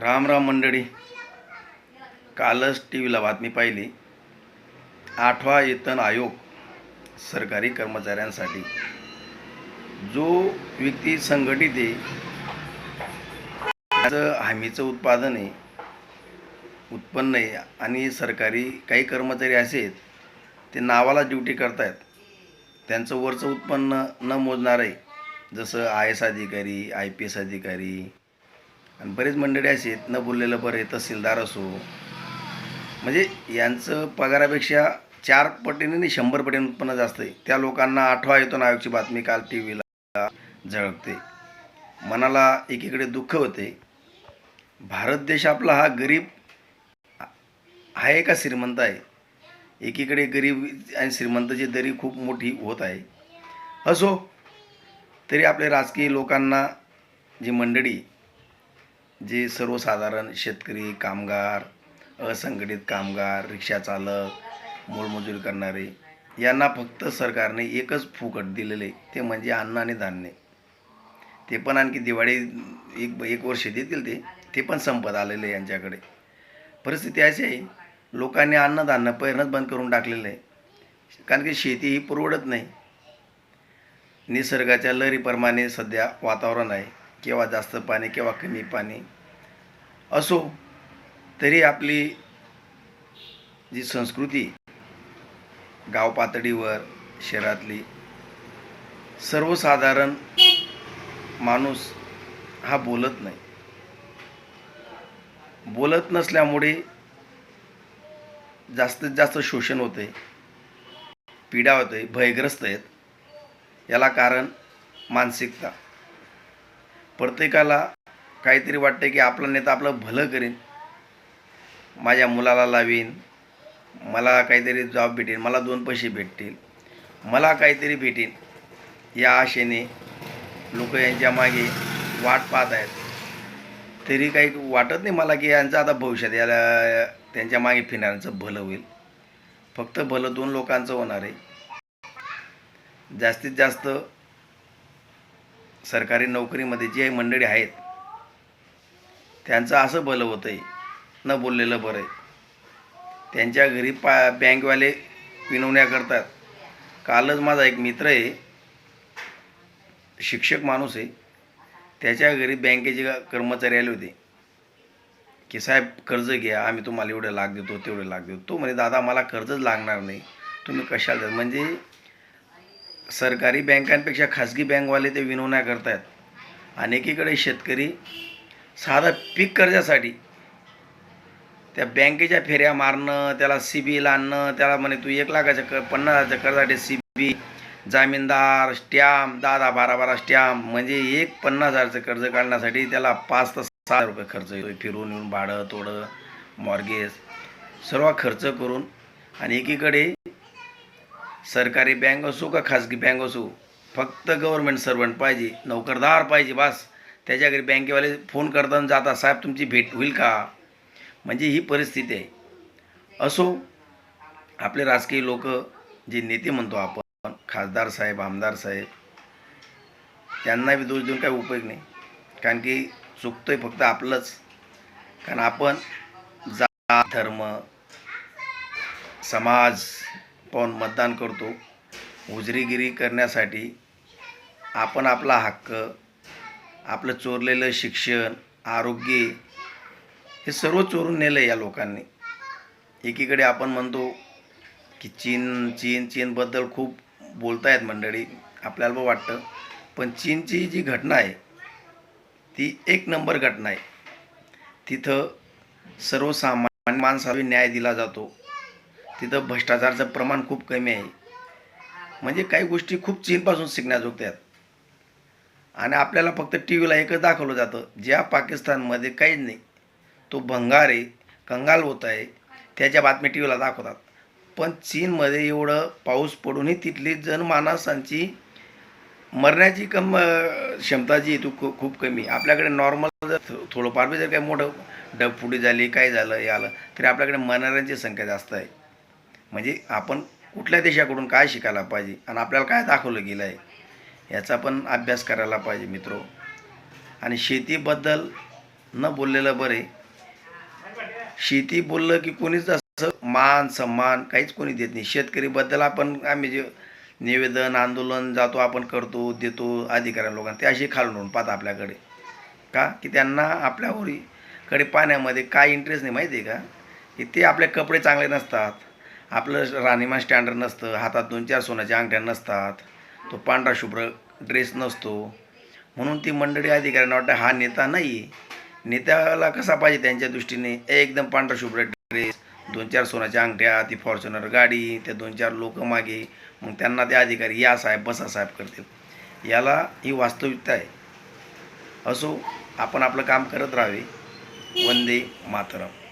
राम राम मंडळी कालच टी व्हीला बातमी पाहिली. आठवा वेतन आयोग सरकारी कर्मचाऱ्यांसाठी. जो व्यक्ती संघटित आहे त्याचं हमीचं उत्पादन आहे उत्पन्न आहे आणि सरकारी काही कर्मचारी असे आहेत ते नावाला ड्युटी करतायत. त्यांचं वरचं उत्पन्न न मोजणार आहे जसं आय एस अधिकारी आय पी एस अधिकारी आणि बरेच मंडळी असे आहेत न बोललेलं बरं तहसीलदार असो. म्हणजे यांचं पगारापेक्षा चार पटीने नाही शंभर पटीने उत्पन्न जास्त आहे. त्या लोकांना आठवा येतो आयोगची बातमी काल टी व्हीला झळकते. मनाला एकीकडे दुःख होते. भारत देश आपला हा गरीब आहे का श्रीमंत आहे? एकीकडे गरीब आणि श्रीमंताची दरी खूप मोठी होत आहे. असो तरी आपल्या राजकीय लोकांना जी मंडळी जे सर्वसाधारण शेतकरी कामगार असंघटित कामगार रिक्षाचालक मोलमजुरी करणारे यांना फक्त सरकारने एकच फुकट दिलेले आहे ते म्हणजे अन्न आणि धान्य. ते पण आणखी दिवाळी एक एक वर्ष देतील ते ते पण संपत आलेले आहे यांच्याकडे. परिस्थिती अशी आहे लोकांनी अन्नधान्य पेरणंच बंद करून टाकलेलं आहे. कारण की शेती ही परवडत नाही. निसर्गाच्या लहरीप्रमाणे सध्या वातावरण आहे. केव्हा जास्त पाणी केव्हा कमी पाणी. असो तरी आपली जी संस्कृती गाव पातळीवर शहरातली सर्वसाधारण माणूस हा बोलत नाही. बोलत नसल्यामुळे जास्तीत जास्त शोषण होते पीडा होते भयग्रस्त आहेत. याला कारण मानसिकता. प्रत्येकाला काहीतरी वाटतं की आपला नेता आपलं भलं करेन. माझ्या मुलाला लावीन. मला काहीतरी जॉब भेटेल. मला दोन पैसे भेटतील. मला काहीतरी भेटेल. या आशेने लोक यांच्या मागे वाट पाहत आहेत. तरी काही वाटत नाही मला की यांचं आता भविष्यात याला त्यांच्या मागे फिरणाऱ्यांचं भलं होईल. फक्त भलं दोन लोकांचं होणार आहे. जास्तीत जास्त सरकारी नोकरीमध्ये जे मंडळी आहेत त्यांचं असं भलं होतं आहे न बोललेलं बरं आहे. त्यांच्या घरी पा बँकवाले विनवण्या करतात. कालच माझा एक मित्र आहे. शिक्षक माणूस आहे. त्याच्या घरी बँकेचे कर्मचारी आले होते. की साहेब कर्ज घ्या. आम्ही तुम्हाला एवढं लाख देतो तेवढे लाख देतो. तो म्हणे दादा मला कर्जच लागणार नाही. तुम्ही कशाला द्या म्हणजे सरकारी बँकांपेक्षा खाजगी बँकवाले ते विनवण्या करतात आणि एकीकडे शेतकरी साधं पीक कर्जासाठी. त्या बँकेच्या फेऱ्या मारणं त्याला सी बीला आणणं त्याला म्हणे तू एक लाखाच्या क पन्नास हजारच्या कर्जासाठी सी बी जामीनदार स्टॅम्प दहा दहा बारा बारा स्टॅम्प म्हणजे एक पन्नास हजारचं कर्ज काढण्यासाठी त्याला पाच ते सहा रुपये खर्च येतो फिरून येऊन भाडं तोडं मॉर्गेज सर्व खर्च करून आणि एकीकडे सरकारी बँक असो का खाजगी बँक असो फक्त गव्हर्मेंट सर्वंट पाहिजे नोकरदार पाहिजे बस. त्याच्या घरी बँकेवाले फोन करताना जाता साहेब तुमची भेट होईल का? म्हणजे ही परिस्थिती आहे. असो आपले राजकीय लोक जे नेते म्हणतो आपण खासदार साहेब आमदार साहेब त्यांना बी दोष देऊन काही उपयोग नाही. कारण की चुकतो आहे फक्त आपलंच. कारण आपण जात धर्म समाज पाहून मतदान करतो. उजरीगिरी करण्यासाठी आपण आपला हक्क आपलं चोरलेलं शिक्षण आरोग्य हे सर्व चोरून नेलं या लोकांनी. एकीकडे आपण म्हणतो की चीन चीन चीनबद्दल खूप बोलतायत मंडळी आपल्याला पण वाटतं. पण चीनची जी घटना आहे ती एक नंबर घटना आहे. तिथं सर्वसामान्य माणसाला न्याय दिला जातो. तिथं भ्रष्टाचाराचं प्रमाण खूप कमी आहे. म्हणजे काही गोष्टी खूप चीनपासून शिकण्याजोगत्या आहेत. आणि आपल्याला फक्त टी व्हीला एकच दाखवलं जातं ज्या पाकिस्तानमध्ये काहीच नाही. तो भंगार आहे कंगाल होत आहे त्याच्या बातम्या टी व्हीला दाखवतात. पण चीनमध्ये एवढं पाऊस पडूनही तिथली जनमानसांची मरण्याची कम क्षमता जी आहे ती खूप खूप कमी आपल्याकडे नॉर्मल जर थोडंफार बी जर काही मोठं डबफुटी झाली काय झालं हे आलं तरी आपल्याकडे मरणाऱ्यांची संख्या जास्त आहे. म्हणजे आपण कुठल्या देशाकडून काय शिकायला पाहिजे आणि आपल्याला काय दाखवलं गेलं आहे याचा पण अभ्यास करायला पाहिजे मित्रो. आणि शेतीबद्दल न बोललेलं बरे. शेती बोललं की कोणीच असं मान सन्मान काहीच कोणी देत नाही. शेतकरीबद्दल आपण आम्ही जे निवेदन आंदोलन जातो आपण करतो देतो अधिकाऱ्या लोकांना ते असे खालून पाहतात आपल्याकडे. का? की त्यांना आपल्यावरीकडे पाण्यामध्ये काय इंटरेस्ट नाही माहिती आहे का? की ते आपले कपडे चांगले नसतात. आपलं राहणीमान स्टँडर्ड नसतं. हातात दोन चार सोन्याच्या अंगठ्या नसतात. तो पांढरा शुभ्र ड्रेस नसतो. म्हणून ती मंडळी अधिकाऱ्यांना वाटतं हा नेता नाही नेत्याला कसा पाहिजे त्यांच्या दृष्टीने? एकदम पांढरा शुभ्र ड्रेस दोन चार सोन्याच्या अंगठ्या ती फॉर्च्युनर गाडी त्या दोन चार लोक मागे. मग त्यांना ते अधिकारी या साहेब बसा साहेब करतील. याला ही वास्तविकता आहे. असो आपण आपलं काम करत राहावे. वंदे मातरम.